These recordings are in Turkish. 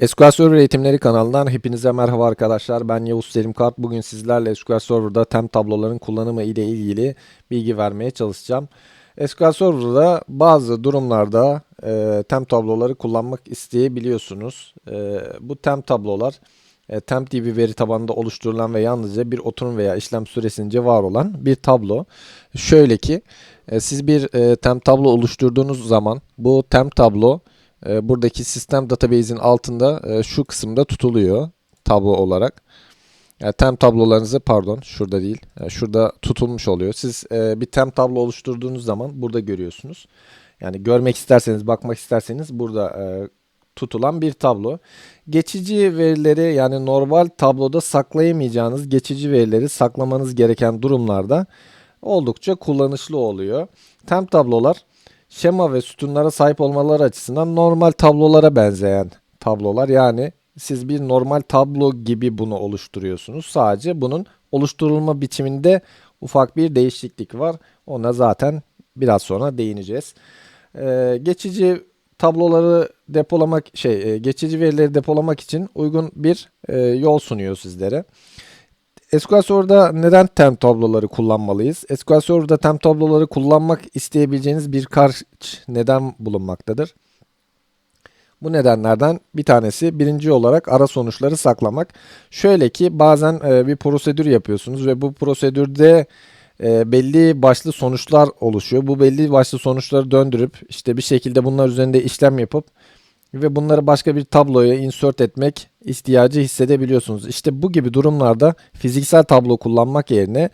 SQL Server Eğitimleri kanalından hepinize merhaba arkadaşlar. Ben Yavuz Selim Kart. Bugün sizlerle SQL Server'da temp tabloların kullanımı ile ilgili bilgi vermeye çalışacağım. SQL Server'da bazı durumlarda e, temp tabloları kullanmak isteyebiliyorsunuz. E, bu temp tablolar e, TempDB veri tabanında oluşturulan ve yalnızca bir oturum veya işlem süresince var olan bir tablo. Şöyle ki e, siz bir e, temp tablo oluşturduğunuz zaman bu temp tablo e, buradaki sistem database'in altında e, şu kısımda tutuluyor tablo olarak. Yani temp tablolarınızı pardon şurada değil yani şurada tutulmuş oluyor. Siz e, bir temp tablo oluşturduğunuz zaman burada görüyorsunuz. Yani görmek isterseniz bakmak isterseniz burada e, tutulan bir tablo. Geçici verileri yani normal tabloda saklayamayacağınız geçici verileri saklamanız gereken durumlarda oldukça kullanışlı oluyor. Temp tablolar şema ve sütunlara sahip olmaları açısından normal tablolara benzeyen tablolar. Yani siz bir normal tablo gibi bunu oluşturuyorsunuz. Sadece bunun oluşturulma biçiminde ufak bir değişiklik var. Ona zaten biraz sonra değineceğiz. Ee, geçici tabloları depolamak şey e, geçici verileri depolamak için uygun bir e, yol sunuyor sizlere. SQL Server'da neden temp tabloları kullanmalıyız? SQL Server'da temp tabloları kullanmak isteyebileceğiniz birkaç neden bulunmaktadır. Bu nedenlerden bir tanesi birinci olarak ara sonuçları saklamak. Şöyle ki bazen e, bir prosedür yapıyorsunuz ve bu prosedürde e, belli başlı sonuçlar oluşuyor. Bu belli başlı sonuçları döndürüp işte bir şekilde bunlar üzerinde işlem yapıp ve bunları başka bir tabloya insert etmek ihtiyacı hissedebiliyorsunuz. İşte bu gibi durumlarda fiziksel tablo kullanmak yerine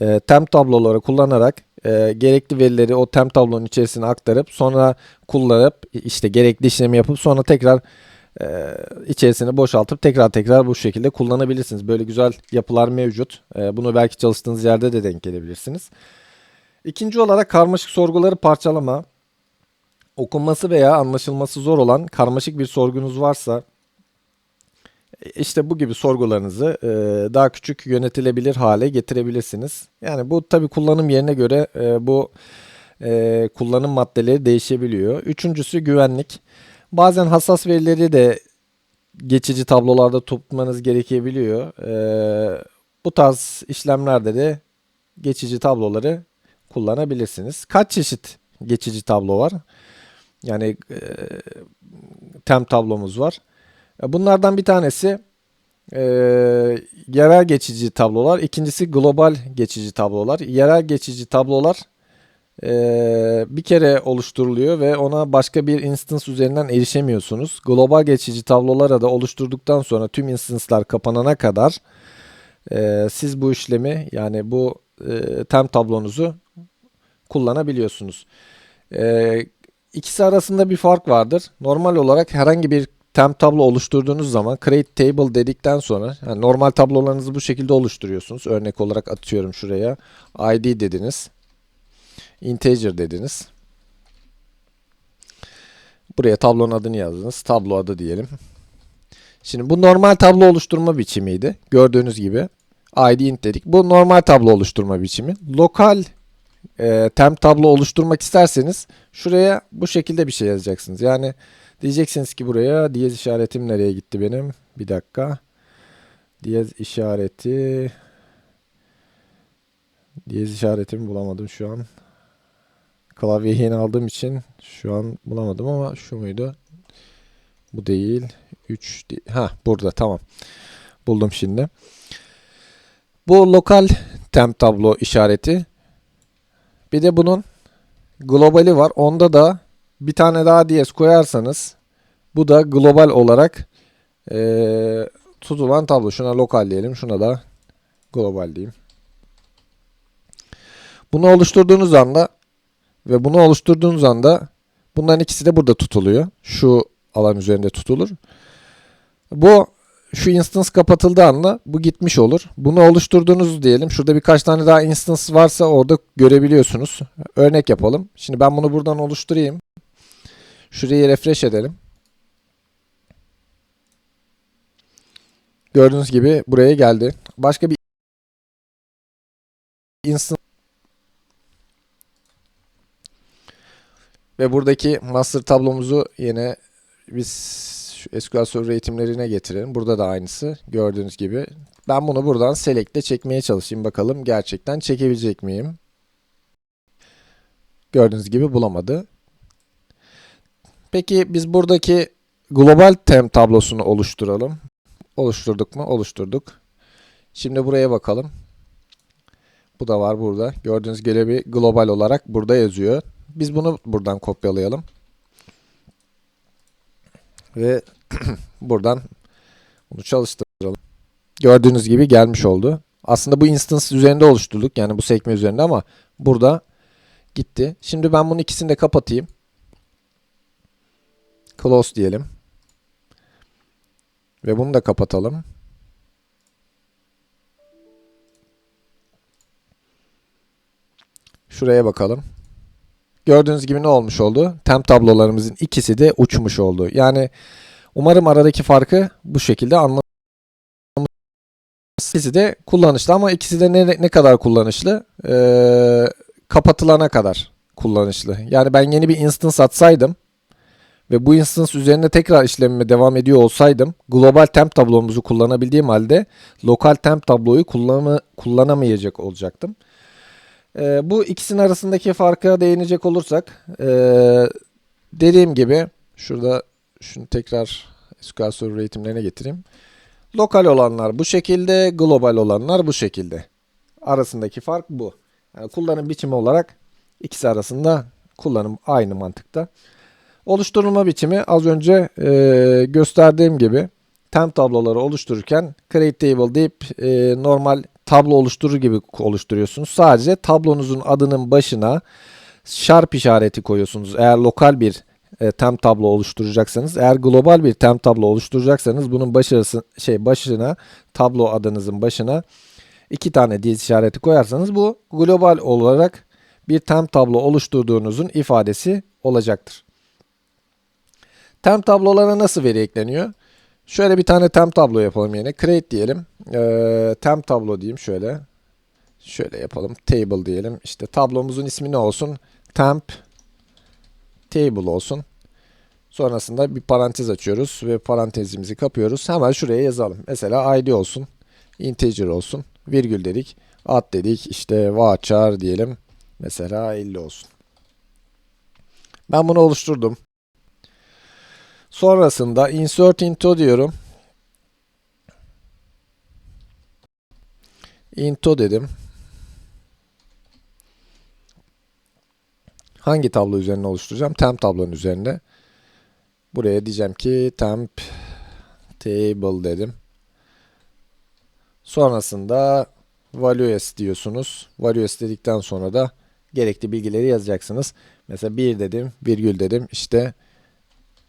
e, temp tabloları kullanarak e, gerekli verileri o temp tablonun içerisine aktarıp sonra kullanıp işte gerekli işlemi yapıp sonra tekrar e, içerisini boşaltıp tekrar tekrar bu şekilde kullanabilirsiniz. Böyle güzel yapılar mevcut. E, bunu belki çalıştığınız yerde de denk gelebilirsiniz. İkinci olarak karmaşık sorguları parçalama. Okunması veya anlaşılması zor olan karmaşık bir sorgunuz varsa işte bu gibi sorgularınızı e, daha küçük yönetilebilir hale getirebilirsiniz. Yani bu tabi kullanım yerine göre e, bu e, kullanım maddeleri değişebiliyor. Üçüncüsü güvenlik. Bazen hassas verileri de geçici tablolarda tutmanız gerekebiliyor. E, bu tarz işlemlerde de geçici tabloları kullanabilirsiniz. Kaç çeşit geçici tablo var? Yani e, temp tablomuz var. E, bunlardan bir tanesi e, yerel geçici tablolar, ikincisi global geçici tablolar. Yerel geçici tablolar e, bir kere oluşturuluyor ve ona başka bir instance üzerinden erişemiyorsunuz. Global geçici tablolara da oluşturduktan sonra tüm instance'lar kapanana kadar e, siz bu işlemi yani bu e, temp tablonuzu kullanabiliyorsunuz. E, ikisi arasında bir fark vardır. Normal olarak herhangi bir temp tablo oluşturduğunuz zaman create table dedikten sonra yani normal tablolarınızı bu şekilde oluşturuyorsunuz. Örnek olarak atıyorum şuraya id dediniz. Integer dediniz. Buraya tablonun adını yazdınız. Tablo adı diyelim. Şimdi bu normal tablo oluşturma biçimiydi. Gördüğünüz gibi id int dedik. Bu normal tablo oluşturma biçimi. Lokal e, temp tablo oluşturmak isterseniz şuraya bu şekilde bir şey yazacaksınız. Yani diyeceksiniz ki buraya diyez işaretim nereye gitti benim? Bir dakika. Diyez işareti diyez işaretimi bulamadım şu an. Klavyeyi yeni aldığım için şu an bulamadım ama şu muydu? Bu değil. 3 ha burada tamam. Buldum şimdi. Bu lokal temp tablo işareti bir de bunun globali var. Onda da bir tane daha diyez koyarsanız bu da global olarak e, tutulan tablo. Şuna lokal diyelim. Şuna da global diyeyim. Bunu oluşturduğunuz anda ve bunu oluşturduğunuz anda bunların ikisi de burada tutuluyor. Şu alan üzerinde tutulur. Bu şu instance kapatıldığı anda bu gitmiş olur. Bunu oluşturduğunuz diyelim. Şurada birkaç tane daha instance varsa orada görebiliyorsunuz. Örnek yapalım. Şimdi ben bunu buradan oluşturayım. Şurayı refresh edelim. Gördüğünüz gibi buraya geldi. Başka bir instance ve buradaki master tablomuzu yine biz Şu SQL Server eğitimlerine getirelim. Burada da aynısı. Gördüğünüz gibi. Ben bunu buradan Select'te çekmeye çalışayım. Bakalım gerçekten çekebilecek miyim? Gördüğünüz gibi bulamadı. Peki biz buradaki global tem tablosunu oluşturalım. Oluşturduk mu? Oluşturduk. Şimdi buraya bakalım. Bu da var burada. Gördüğünüz gibi global olarak burada yazıyor. Biz bunu buradan kopyalayalım. Ve buradan bunu çalıştıralım. Gördüğünüz gibi gelmiş oldu. Aslında bu instance üzerinde oluşturduk. Yani bu sekme üzerinde ama burada gitti. Şimdi ben bunun ikisini de kapatayım. Close diyelim. Ve bunu da kapatalım. Şuraya bakalım. Gördüğünüz gibi ne olmuş oldu? Temp tablolarımızın ikisi de uçmuş oldu. Yani umarım aradaki farkı bu şekilde anlamışsınız. İkisi de kullanışlı ama ikisi de ne, ne kadar kullanışlı? Ee, kapatılana kadar kullanışlı. Yani ben yeni bir instance atsaydım ve bu instance üzerinde tekrar işlemime devam ediyor olsaydım global temp tablomuzu kullanabildiğim halde lokal temp tabloyu kullanı, kullanamayacak olacaktım. Ee, bu ikisinin arasındaki farka değinecek olursak ee, dediğim gibi şurada şunu tekrar SQL Server eğitimlerine getireyim. Lokal olanlar bu şekilde, global olanlar bu şekilde. Arasındaki fark bu. Yani kullanım biçimi olarak ikisi arasında kullanım aynı mantıkta. Oluşturulma biçimi az önce e, gösterdiğim gibi temp tabloları oluştururken create table deyip e, normal tablo oluşturur gibi oluşturuyorsunuz. Sadece tablonuzun adının başına sharp işareti koyuyorsunuz. Eğer lokal bir e, temp tablo oluşturacaksanız, eğer global bir temp tablo oluşturacaksanız bunun başarısı şey başına tablo adınızın başına iki tane diyez işareti koyarsanız bu global olarak bir temp tablo oluşturduğunuzun ifadesi olacaktır. Temp tablolara nasıl veri ekleniyor? Şöyle bir tane temp tablo yapalım yine. Create diyelim. Ee, temp tablo diyeyim şöyle. Şöyle yapalım. Table diyelim. İşte tablomuzun ismi ne olsun? Temp table olsun. Sonrasında bir parantez açıyoruz ve parantezimizi kapıyoruz. Hemen şuraya yazalım. Mesela id olsun. Integer olsun. Virgül dedik. Ad dedik. İşte varchar diyelim. Mesela 50 olsun. Ben bunu oluşturdum. Sonrasında insert into diyorum. Into dedim. Hangi tablo üzerine oluşturacağım? Temp tablonun üzerinde. Buraya diyeceğim ki temp table dedim. Sonrasında values diyorsunuz. Values dedikten sonra da gerekli bilgileri yazacaksınız. Mesela 1 dedim, virgül dedim. İşte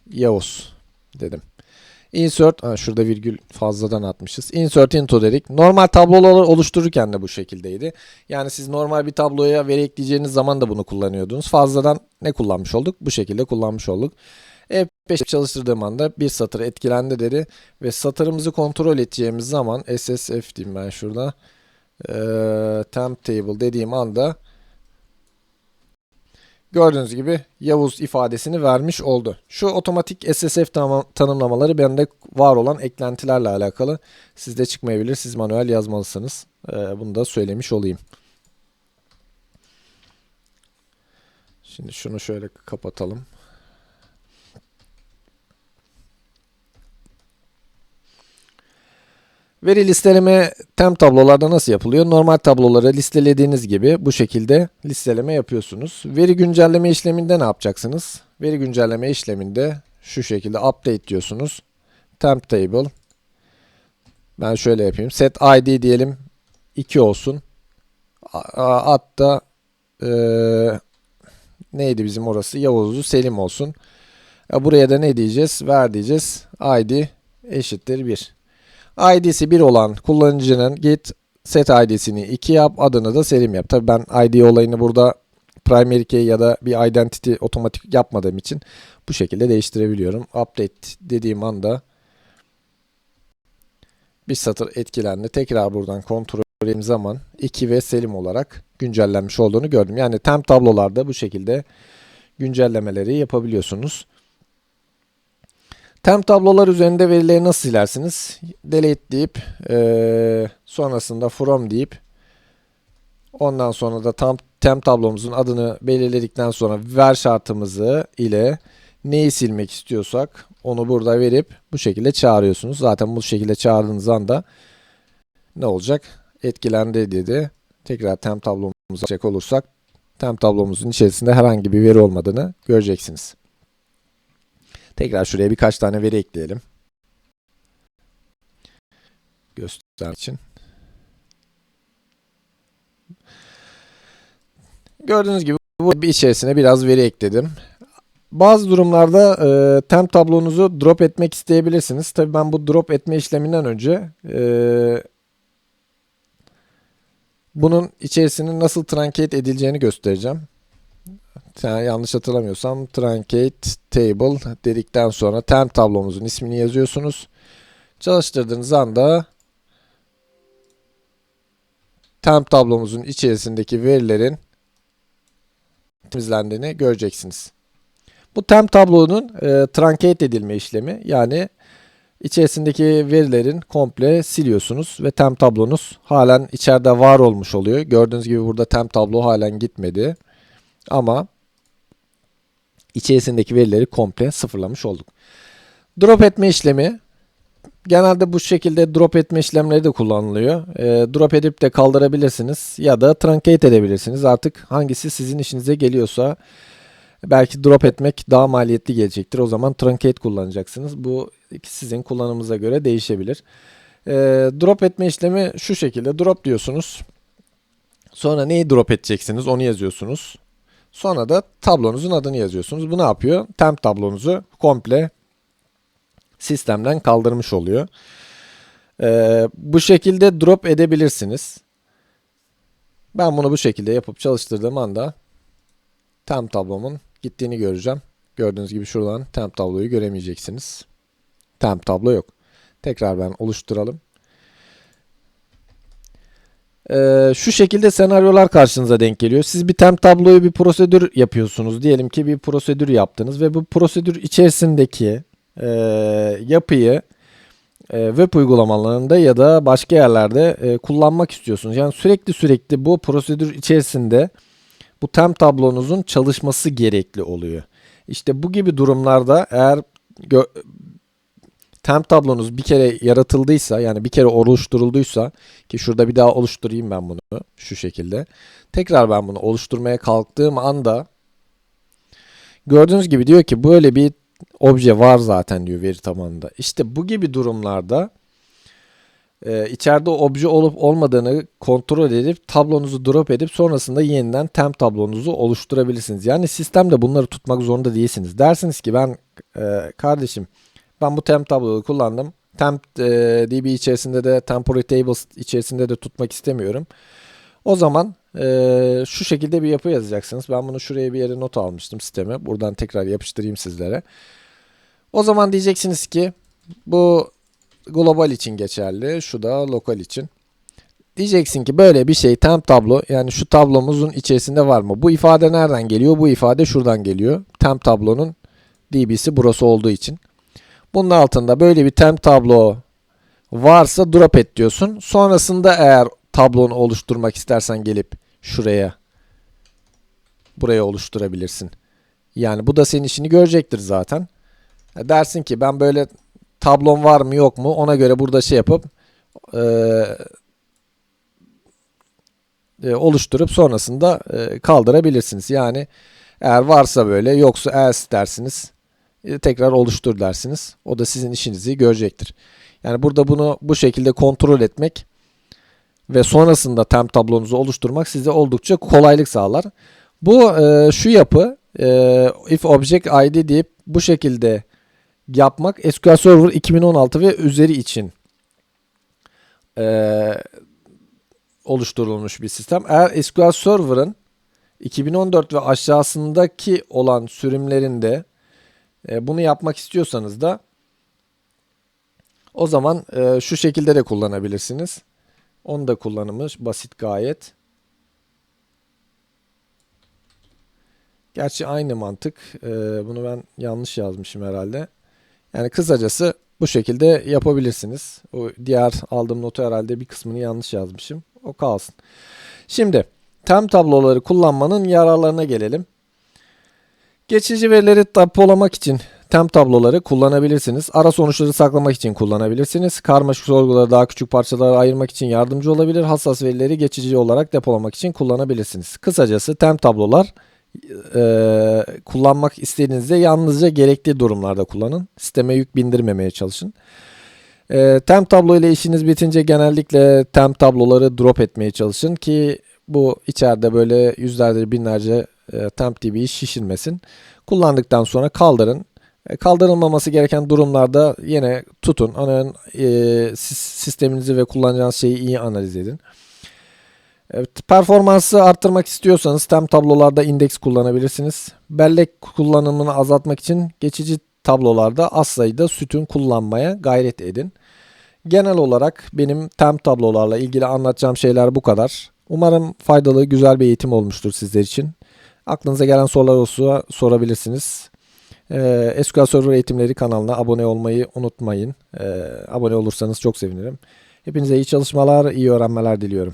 Yavuz dedim. Insert, ha şurada virgül fazladan atmışız. Insert into dedik. Normal tabloları oluştururken de bu şekildeydi. Yani siz normal bir tabloya veri ekleyeceğiniz zaman da bunu kullanıyordunuz. Fazladan ne kullanmış olduk? Bu şekilde kullanmış olduk. F5 çalıştırdığım anda bir satır etkilendi dedi. Ve satırımızı kontrol edeceğimiz zaman SSF diyeyim ben şurada. Ee, temp table dediğim anda Gördüğünüz gibi Yavuz ifadesini vermiş oldu. Şu otomatik SSF tanımlamaları bende var olan eklentilerle alakalı. Sizde çıkmayabilir. Siz manuel yazmalısınız. Ee, bunu da söylemiş olayım. Şimdi şunu şöyle kapatalım. Veri listeleme temp tablolarda nasıl yapılıyor? Normal tabloları listelediğiniz gibi bu şekilde listeleme yapıyorsunuz. Veri güncelleme işleminde ne yapacaksınız? Veri güncelleme işleminde şu şekilde update diyorsunuz. Temp table. Ben şöyle yapayım. Set id diyelim 2 olsun. Hatta e, neydi bizim orası? Yavuz'u Selim olsun. Buraya da ne diyeceğiz? Ver diyeceğiz. id eşittir 1. ID'si 1 olan kullanıcının git set ID'sini 2 yap, adını da Selim yap. Tabii ben ID olayını burada primary key ya da bir identity otomatik yapmadığım için bu şekilde değiştirebiliyorum. Update dediğim anda bir satır etkilendi. Tekrar buradan kontrol ettiğim zaman 2 ve Selim olarak güncellenmiş olduğunu gördüm. Yani temp tablolarda bu şekilde güncellemeleri yapabiliyorsunuz. Temp tablolar üzerinde verileri nasıl silersiniz? Delete deyip eee, sonrasında from deyip ondan sonra da tam temp tablomuzun adını belirledikten sonra ver şartımızı ile neyi silmek istiyorsak onu burada verip bu şekilde çağırıyorsunuz. Zaten bu şekilde çağırdığınız anda ne olacak? Etkilendi dedi. Tekrar temp tablomuza bakacak olursak temp tablomuzun içerisinde herhangi bir veri olmadığını göreceksiniz. Tekrar şuraya birkaç tane veri ekleyelim. Göstermek için. Gördüğünüz gibi bu bir içerisine biraz veri ekledim. Bazı durumlarda e, temp tablonuzu drop etmek isteyebilirsiniz. Tabii ben bu drop etme işleminden önce e, bunun içerisinin nasıl truncate edileceğini göstereceğim. Yani yanlış hatırlamıyorsam truncate table dedikten sonra temp tablomuzun ismini yazıyorsunuz. Çalıştırdığınız anda temp tablomuzun içerisindeki verilerin temizlendiğini göreceksiniz. Bu temp tablonun e, truncate edilme işlemi yani içerisindeki verilerin komple siliyorsunuz ve temp tablonuz halen içeride var olmuş oluyor. Gördüğünüz gibi burada temp tablo halen gitmedi. Ama içerisindeki verileri komple sıfırlamış olduk. Drop etme işlemi genelde bu şekilde drop etme işlemleri de kullanılıyor. E, drop edip de kaldırabilirsiniz ya da truncate edebilirsiniz. Artık hangisi sizin işinize geliyorsa belki drop etmek daha maliyetli gelecektir. O zaman truncate kullanacaksınız. Bu sizin kullanımınıza göre değişebilir. E, drop etme işlemi şu şekilde. Drop diyorsunuz. Sonra neyi drop edeceksiniz onu yazıyorsunuz. Sonra da tablonuzun adını yazıyorsunuz. Bu ne yapıyor? Temp tablonuzu komple sistemden kaldırmış oluyor. Ee, bu şekilde drop edebilirsiniz. Ben bunu bu şekilde yapıp çalıştırdığım anda temp tablomun gittiğini göreceğim. Gördüğünüz gibi şuradan temp tabloyu göremeyeceksiniz. Temp tablo yok. Tekrar ben oluşturalım. Ee, şu şekilde senaryolar karşınıza denk geliyor. Siz bir temp tabloyu bir prosedür yapıyorsunuz. Diyelim ki bir prosedür yaptınız ve bu prosedür içerisindeki e, yapıyı e, web uygulamalarında ya da başka yerlerde e, kullanmak istiyorsunuz. Yani sürekli sürekli bu prosedür içerisinde bu temp tablonuzun çalışması gerekli oluyor. İşte bu gibi durumlarda eğer temp tablonuz bir kere yaratıldıysa yani bir kere oluşturulduysa ki şurada bir daha oluşturayım ben bunu şu şekilde. Tekrar ben bunu oluşturmaya kalktığım anda gördüğünüz gibi diyor ki böyle bir obje var zaten diyor veri tabanında. İşte bu gibi durumlarda e, içeride obje olup olmadığını kontrol edip tablonuzu drop edip sonrasında yeniden temp tablonuzu oluşturabilirsiniz. Yani sistemde bunları tutmak zorunda değilsiniz. Dersiniz ki ben e, kardeşim ben bu temp tabloyu kullandım. Temp e, DB içerisinde de temporary tables içerisinde de tutmak istemiyorum. O zaman e, şu şekilde bir yapı yazacaksınız. Ben bunu şuraya bir yere not almıştım sisteme. Buradan tekrar yapıştırayım sizlere. O zaman diyeceksiniz ki bu global için geçerli. Şu da lokal için. Diyeceksin ki böyle bir şey temp tablo yani şu tablomuzun içerisinde var mı? Bu ifade nereden geliyor? Bu ifade şuradan geliyor. Temp tablonun db'si burası olduğu için. Bunun altında böyle bir temp tablo varsa drop et diyorsun. Sonrasında eğer tablonu oluşturmak istersen gelip şuraya buraya oluşturabilirsin. Yani bu da senin işini görecektir zaten. Dersin ki ben böyle tablon var mı yok mu ona göre burada şey yapıp e, e, oluşturup sonrasında e, kaldırabilirsiniz. Yani eğer varsa böyle yoksa else dersiniz. E, tekrar oluştur dersiniz. O da sizin işinizi görecektir. Yani burada bunu bu şekilde kontrol etmek ve sonrasında temp tablonuzu oluşturmak size oldukça kolaylık sağlar. Bu e, şu yapı e, if object id deyip bu şekilde yapmak SQL Server 2016 ve üzeri için e, oluşturulmuş bir sistem. Eğer SQL Server'ın 2014 ve aşağısındaki olan sürümlerinde e, bunu yapmak istiyorsanız da o zaman e, şu şekilde de kullanabilirsiniz. Onu da kullanımı basit gayet. Gerçi aynı mantık. E, bunu ben yanlış yazmışım herhalde. Yani kısacası bu şekilde yapabilirsiniz. O diğer aldığım notu herhalde bir kısmını yanlış yazmışım. O kalsın. Şimdi tem tabloları kullanmanın yararlarına gelelim. Geçici verileri depolamak için tem tabloları kullanabilirsiniz. Ara sonuçları saklamak için kullanabilirsiniz. Karmaşık sorguları daha küçük parçalara ayırmak için yardımcı olabilir. Hassas verileri geçici olarak depolamak için kullanabilirsiniz. Kısacası tem tablolar e, kullanmak istediğinizde yalnızca gerekli durumlarda kullanın. Sisteme yük bindirmemeye çalışın. E, tem tablo ile işiniz bitince genellikle tem tabloları drop etmeye çalışın ki bu içeride böyle yüzlerce binlerce e, temp DB'yi şişirmesin. Kullandıktan sonra kaldırın. E, Kaldırılmaması gereken durumlarda yine tutun. Onun e, sis- sisteminizi ve kullanacağınız şeyi iyi analiz edin. Evet, performansı arttırmak istiyorsanız tem tablolarda indeks kullanabilirsiniz. Bellek kullanımını azaltmak için geçici tablolarda az sayıda sütun kullanmaya gayret edin. Genel olarak benim tem tablolarla ilgili anlatacağım şeyler bu kadar. Umarım faydalı, güzel bir eğitim olmuştur sizler için. Aklınıza gelen sorular olursa sorabilirsiniz. Ee, SQL Server Eğitimleri kanalına abone olmayı unutmayın. Ee, abone olursanız çok sevinirim. Hepinize iyi çalışmalar, iyi öğrenmeler diliyorum.